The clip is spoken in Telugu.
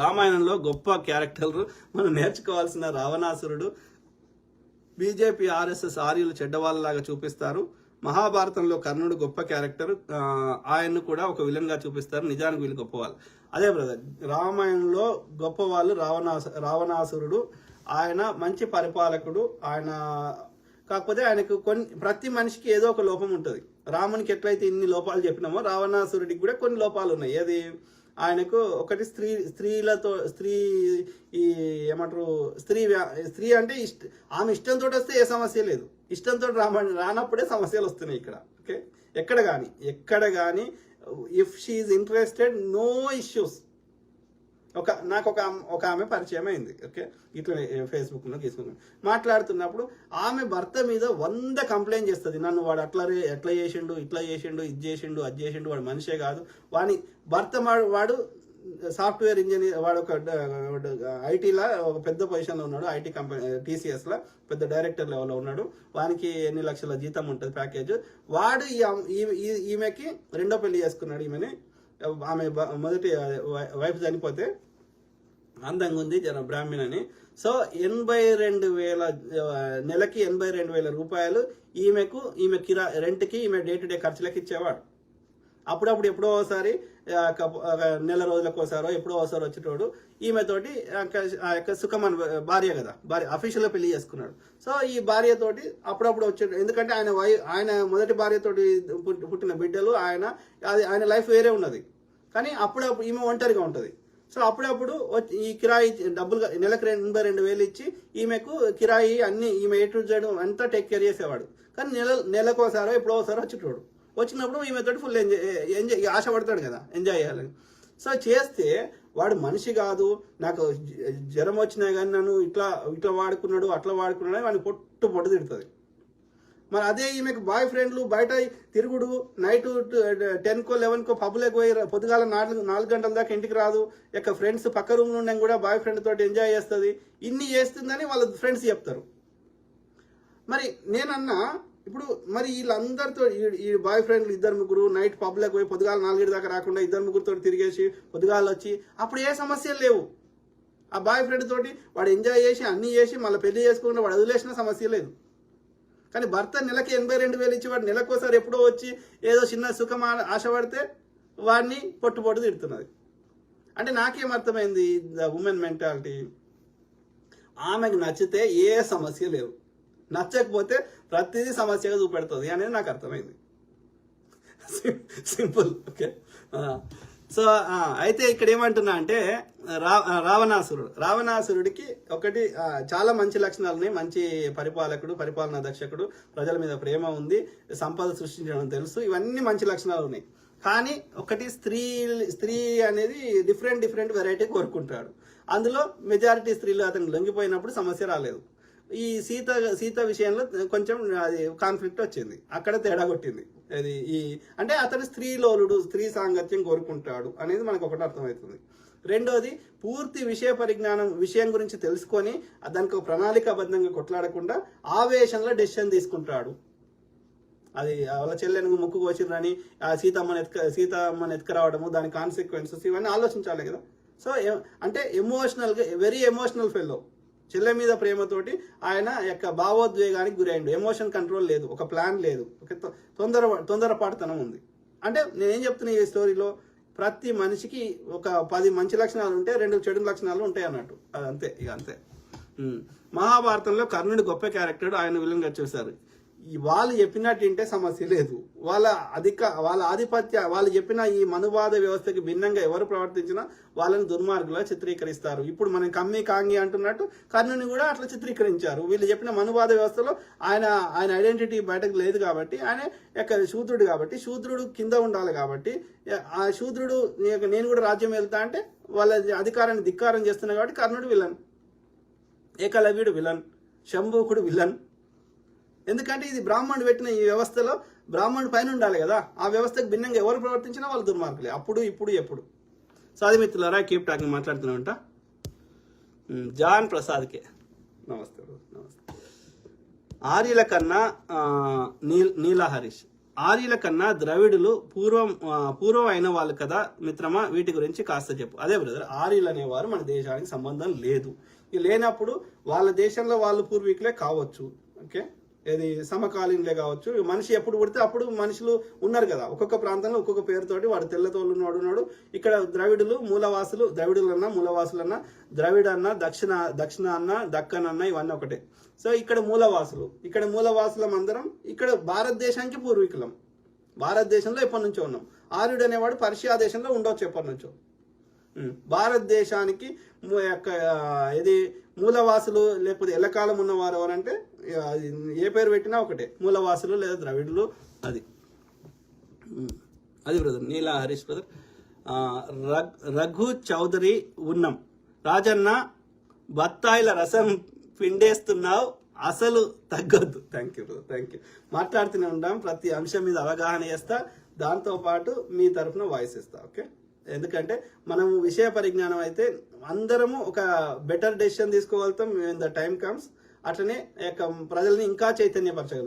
రామాయణంలో గొప్ప క్యారెక్టర్ మనం నేర్చుకోవాల్సిన రావణాసురుడు బీజేపీ ఆర్ఎస్ఎస్ ఆర్యులు చెడ్డవాళ్ళలాగా చూపిస్తారు. మహాభారతంలో కర్ణుడు గొప్ప క్యారెక్టర్. ఆయన్ను కూడా ఒక విలన్గా చూపిస్తారు. నిజానికి వీళ్ళు గొప్పవాళ్ళు. అదే బ్రదర్ రామాయణంలో గొప్పవాళ్ళు రావణాసు రావణాసురుడు. ఆయన మంచి పరిపాలకుడు. ఆయన కాకపోతే ఆయనకు కొన్ని ప్రతి మనిషికి ఏదో ఒక లోపం ఉంటుంది. రామునికి ఎట్లయితే ఇన్ని లోపాలు చెప్పినామో రావణాసురుడికి కూడా కొన్ని లోపాలు ఉన్నాయి. ఏది? ఆయనకు ఒకటి స్త్రీ స్త్రీలతో స్త్రీ ఈ ఏమంటారు స్త్రీ స్త్రీ అంటే ఇష్ట ఆమె ఇష్టంతో వస్తే ఏ సమస్య లేదు. ఇష్టంతో రామని రానప్పుడే సమస్యలు వస్తున్నాయి ఇక్కడ. ఓకే? ఎక్కడ కానీ ఎక్కడ కానీ if she interested no issues ఒక నాకు ఒక ఆమె- ఒక ఆమె పరిచయం అయింది ఓకే? ఇట్లా ఫేస్బుక్లో తీసుకున్నాను మాట్లాడుతున్నప్పుడు ఆమె భర్త మీద వంద కంప్లైంట్ చేస్తుంది. నన్ను వాడు అట్లా రే- ఎట్లా చేసిండు ఇట్లా చేసిండు ఇది చేసిండు అది చేసిండు వాడు మనిషే కాదు. వాని భర్త మా- వాడు సాఫ్ట్వేర్ ఇంజనీర్ వాడు ఒక ఐటీలో ఒక పెద్ద పొజిషన్లో ఉన్నాడు ఐటీ కంపెనీ టీసీఎస్లో పెద్ద డైరెక్టర్ లెవెల్లో ఉన్నాడు. వానికి ఎన్ని లక్షల జీతం ఉంటుంది ప్యాకేజ్. వాడు ఈ- ఈమెకి రెండో పెళ్ళి చేసుకున్నాడు ఈమెని. ఆమె మొదటి వై- వైఫ్ చనిపోతే అందంగా ఉంది జన బ్రాహ్మణ్ అని సో ఎనభై రెండు వేల నెలకి ఎనభై రెండు వేల రూపాయలు ఈమెకు ఈమె కిరా రెంట్కి ఈమె డే టు డే ఖర్చులకు ఇచ్చేవాడు. అప్పుడప్పుడు ఎప్పుడో ఒకసారి నెల రోజులకు ఒకసారో ఎప్పుడో ఒకసారి వచ్చేటోడు. ఈమెతోటి ఆ యొక్క- సుఖమన్ భార్య కదా. భార్య అఫీషియల్గా పెళ్ళి చేసుకున్నాడు. సో ఈ భార్యతోటి అప్పుడప్పుడు వచ్చే ఎందుకంటే ఆయన వై ఆయన మొదటి భార్యతోటి పుట్టిన బిడ్డలు ఆయన అది ఆయన లైఫ్ వేరే ఉన్నది. కానీ అప్పుడప్పుడు ఈమె ఒంటరిగా ఉంటుంది. సో అప్పుడప్పుడు వచ్చి ఈ కిరాయి డబ్బులు నెలకు రెండు ఎనభై రెండు వేలు ఇచ్చి ఈమెకు కిరాయి అన్ని ఈమె ఏ చేయడం అంతా టేక్ కేర్ చేసేవాడు. కానీ నెల నెలకోసారో ఎప్పుడో ఒకసారి వచ్చేటోడు. వచ్చినప్పుడు ఈమెతో ఫుల్ ఎంజాయ్ ఎంజాయ్ ఆశపడతాడు కదా ఎంజాయ్ చేయాలని సో చేస్తే వాడు మనిషి కాదు నాకు జ్వరం వచ్చినా కానీ నన్ను ఇట్లా ఇట్లా వాడుకున్నాడు అట్లా వాడుకున్నాడు వాడిని పొట్టు పొట్టు తిడుతుంది. మరి అదే ఈమెకు బాయ్ ఫ్రెండ్లు బయట తిరుగుడు నైట్ టెన్కో లెవెన్కో పబ్లకు పోయి పొద్దుగాల నాలుగు నాలుగు గంటల దాకా ఇంటికి రాదు ఇక ఫ్రెండ్స్ పక్క రూమ్ నుండి కూడా బాయ్ ఫ్రెండ్ తోటి ఎంజాయ్ చేస్తుంది. ఇన్ని చేస్తుందని వాళ్ళ ఫ్రెండ్స్ చెప్తారు. మరి నేనన్నా ఇప్పుడు మరి వీళ్ళందరితో ఈ- బాయ్ ఫ్రెండ్లు ఇద్దరు ముగ్గురు నైట్ పబ్లకు పోయి పొద్దుగాల నాలుగేడు దాకా రాకుండా ఇద్దరు ముగ్గురుతో తిరిగేసి పొద్దుగాల వచ్చి అప్పుడు ఏ సమస్యలు లేవు. ఆ బాయ్ ఫ్రెండ్ తోటి వాడు ఎంజాయ్ చేసి అన్నీ చేసి మళ్ళీ పెళ్ళి చేసుకుంటే వాడు వదిలేసిన సమస్య లేదు. కానీ భర్త నెలకి ఎనభై రెండు వేలు ఇచ్చి వాడు నెలకోసారి ఎప్పుడో వచ్చి ఏదో చిన్న సుఖం ఆశపడితే వాడిని పొట్టు పొట్టు తిడుతున్నది. అంటే నాకేం అర్థమైంది ద ఉమెన్ మెంటాలిటీ ఆమెకు నచ్చితే ఏ సమస్య లేవు నచ్చకపోతే ప్రతిదీ సమస్యగా చూపెడుతుంది అనేది నాకు అర్థమైంది. Simple okay? సో అయితే ఇక్కడ ఏమంటున్నా అంటే రా రావణాసురుడు. రావణాసురుడికి ఒకటి చాలా మంచి లక్షణాలు ఉన్నాయి. మంచి పరిపాలకుడు పరిపాలనా దక్షకుడు ప్రజల మీద ప్రేమ ఉంది సంపద సృష్టించడం తెలుసు. ఇవన్నీ మంచి లక్షణాలు ఉన్నాయి. కానీ ఒకటి స్త్రీ స్త్రీ అనేది డిఫరెంట్ డిఫరెంట్ వెరైటీ కోరుకుంటాడు. అందులో మెజారిటీ స్త్రీలు అతను లొంగిపోయినప్పుడు సమస్య రాలేదు. ఈ సీత సీత విషయంలో కొంచెం అది కాన్ఫ్లిక్ట్ వచ్చింది. అక్కడ తేడా కొట్టింది. అది ఈ అంటే అతను స్త్రీలోలుడు స్త్రీ సాంగత్యం కోరుకుంటాడు అనేది మనకు ఒకటి అర్థమవుతుంది. రెండోది పూర్తి విషయ పరిజ్ఞానం విషయం గురించి తెలుసుకొని దానికి ఒక ప్రణాళికాబద్ధంగా కొట్లాడకుండా ఆవేశంలో డెసిషన్ తీసుకుంటాడు. అది వాళ్ళ చెల్లెను ముక్కు కోసిరని ఆ సీతమ్మని ఎత్తుక సీతమ్మని ఎత్కరావడము దాని కాన్సిక్వెన్సెస్ ఇవన్నీ ఆలోచించాలి కదా. సో అంటే ఎమోషనల్గా వెరీ ఎమోషనల్ ఫెల్లో చెల్లె మీద ప్రేమతోటి ఆయన యొక్క భావోద్వేగానికి గురైండు. ఎమోషన్ కంట్రోల్ లేదు. ఒక ప్లాన్ లేదు. ఒక తొందర తొందరపాటుతనం ఉంది. అంటే నేనేం చెప్తున్నా ఈ స్టోరీలో ప్రతి మనిషికి ఒక పది మంచి లక్షణాలు ఉంటే రెండు చెడు లక్షణాలు ఉంటాయి అన్నట్టు. అది అంతే ఇక అంతే. మహాభారతంలో కర్ణుడి గొప్ప క్యారెక్టర్ ఆయన విలన్గా చూశారు. వాళ్ళు చెప్పినట్టు వింటే సమస్య లేదు. వాళ్ళ అధిక వాళ్ళ ఆధిపత్య వాళ్ళు చెప్పిన ఈ మనువాద వ్యవస్థకి భిన్నంగా ఎవరు ప్రవర్తించినా వాళ్ళని దుర్మార్గులా చిత్రీకరిస్తారు. ఇప్పుడు మనం కమ్మి కాంగి అంటున్నట్టు కర్ణుని కూడా అట్లా చిత్రీకరించారు. వీళ్ళు చెప్పిన మనువాద వ్యవస్థలో ఆయన ఆయన ఐడెంటిటీ బయటకు లేదు కాబట్టి ఆయన యొక్క శూద్రుడు కాబట్టి శూద్రుడు కింద ఉండాలి కాబట్టి ఆ శూద్రుడు నేను కూడా రాజ్యం వెళ్తా అంటే వాళ్ళ అధికారాన్ని ధిక్కారం చేస్తున్నా కాబట్టి కర్ణుడు విలన్ ఏకలవ్యుడు విలన్ శంభూకుడు విలన్ ఎందుకంటే ఇది బ్రాహ్మణుడు పెట్టిన ఈ వ్యవస్థలో బ్రాహ్మణుడు పైన ఉండాలి కదా. ఆ వ్యవస్థకు భిన్నంగా ఎవరు ప్రవర్తించినా వాళ్ళు దుర్మార్గులే. అప్పుడు ఇప్పుడు ఎప్పుడు. సాది మిత్రులారా కీప్ టాకింగ్ మాట్లాడుతున్నామంట. జాన్ ప్రసాద్కే. నమస్తే నమస్తే. ఆర్యుల కన్నా నీ నీల్ నీలా హరీష్. ఆర్యుల కన్నా ద్రవిడులు పూర్వం పూర్వం అయిన వాళ్ళు కదా మిత్రమా? వీటి గురించి కాస్త చెప్పు. అదే బ్రదర్ ఆర్యులు అనేవారు మన దేశానికి సంబంధం లేదు. ఇది లేనప్పుడు వాళ్ళ దేశంలో వాళ్ళు పూర్వీకులే కావచ్చు. ఓకే? ఇది సమకాలీనులే కావచ్చు మనిషి ఎప్పుడు పుడితే అప్పుడు మనుషులు ఉన్నారు కదా. ఒక్కొక్క ప్రాంతంలో ఒక్కొక్క పేరుతోటి వాడు తెల్లతోళ్ళు ఉన్నాడు ఉన్నాడు. ఇక్కడ ద్రవిడులు మూలవాసులు ద్రవిడులు అన్న మూలవాసులు అన్న ద్రవిడ అన్న దక్షిణ దక్షిణ అన్న దక్కన్ అన్న ఇవన్నీ ఒకటే. సో ఇక్కడ మూలవాసులు. ఇక్కడ మూలవాసులం అందరం ఇక్కడ భారతదేశానికి పూర్వీకులం. భారతదేశంలో ఎప్పటి నుంచో ఉన్నాం. ఆర్యుడు అనేవాడు పర్షియా దేశంలో ఉండవచ్చు ఎప్పటి నుంచో. భారతదేశానికి యొక్క ఇది మూలవాసులు లేకపోతే ఎల్లకాలం ఉన్నవారు ఎవరంటే అది ఏ పేరు పెట్టినా ఒకటే. మూలవాసులు లేదా ద్రవిడులు అది. అది బ్రదర్ నీలా హరీష్ బ్రదర్. రఘు చౌదరి ఉన్నం. రాజన్న బత్తాయిల రసం పిండేస్తున్నావు అసలు తగ్గొద్దు. Thank you brother thank you మాట్లాడుతూనే ఉంటాం ప్రతి అంశం మీద అవగాహన చేస్తా దాంతోపాటు మీ తరఫున వాయిస్ ఇస్తా ఓకే ఎందుకంటే మనము విషయ పరిజ్ఞానం అయితే అందరము ఒక బెటర్ డెసిషన్ తీసుకోగలుగుతాం ద టైం కమ్స్ అట్లనే యొక్క ప్రజల్ని ఇంకా చైతన్యపరచగలుగుతాం.